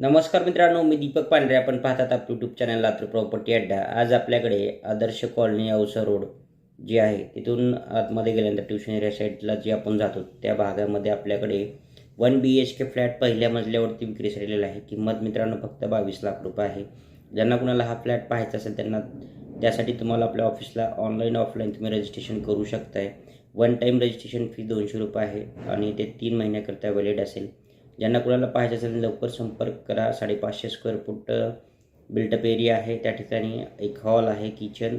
नमस्कार मित्रांनो मी दीपक पांढरे. आपण पाहतात आपलं यूट्यूब चॅनल लातूर प्रॉपर्टी अड्डा. आज आपल्याकडे आदर्श कॉलनी औसा रोड जी आहे तिथून आतमध्ये गेल्यानंतर ट्युशन एरिया साईडला जे आपण जातो त्या भागामध्ये आपल्याकडे one B H K flat पहिल्या मजल्यावरती विक्री झालेला आहे. किंमत मित्रांनो फक्त बावीस लाख रुपये आहे. ज्यांना कुणाला हा फ्लॅट पाहायचा असेल त्यांना त्यासाठी तुम्हाला आपल्या ऑफिसला ऑनलाईन ऑफलाईन तुम्ही रजिस्ट्रेशन करू शकताय. वन टाईम रजिस्ट्रेशन फी दोनशे रुपये आहे आणि ते तीन महिन्याकरता व्हॅलिड असेल. ज्यांना कुणाला पाहिजे असेल लवकर संपर्क करा. साडेपाचशे square foot built up area आहे. त्या ठिकाणी एक हॉल आहे किचन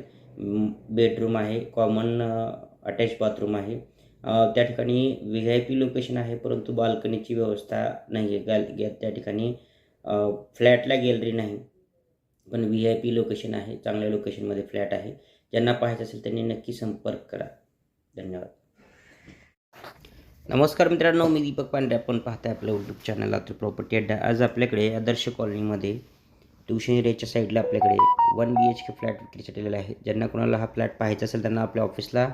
बेडरूम आहे कॉमन अटॅच बाथरूम आहे. त्या ठिकाणी व्ही आय पी लोकेशन आहे परंतु बाल्कनीची व्यवस्था नाही आहे गॅल गॅ त्या ठिकाणी फ्लॅटला गॅलरी नाही. पण व्ही आय पी लोकेशन आहे. चांगल्या लोकेशनमध्ये फ्लॅट आहे. ज्यांना पाहायचं असेल त्यांनी नक्की संपर्क करा. धन्यवाद. नमस्कार मित्रांनो मी दीपक पांडे आपण पाहताय आपलं यूट्यूब चॅनल लातूर प्रॉपर्टी अड्डा. आज आपल्याकडे आदर्श कॉलनीमध्ये ट्युशन एरियाच्या साईडला आपल्याकडे one B H K flat विक्रीसाठी आलेला आहे. ज्यांना कोणाला हा फ्लॅट पाहायचा असेल त्यांना आपल्या ऑफिसला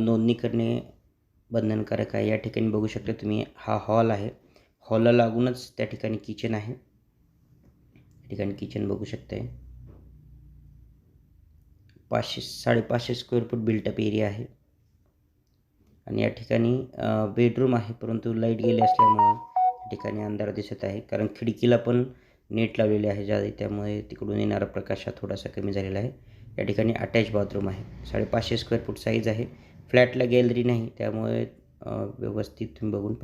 नोंदणी करणे बंधनकारक आहे. या ठिकाणी बघू शकता तुम्ही हा हॉल आहे. हॉलला लागूनच त्या ठिकाणी किचन आहे. त्या ठिकाणी किचन बघू शकताय. पाचशे साडेपाचशे square foot built up area आहे. आणि या ठिकाणी बेडरूम आहे परंतु लाइट गेली असल्यामुळं या ठिकाणी अंधार दिसत आहे. कारण खिडकीला पण नेट लावलेले आहे ज्या त्यामुळे तिकडून येणारा प्रकाश हा थोडासा कमी झालेला आहे. या ठिकाणी अटॅच बाथरूम आहे. साडेपाचशे स्क्वेअर फूट साईज आहे. फ्लॅटला गॅलरी नाही त्यामुळे अ, व्यवस्थित तुम्ही बघून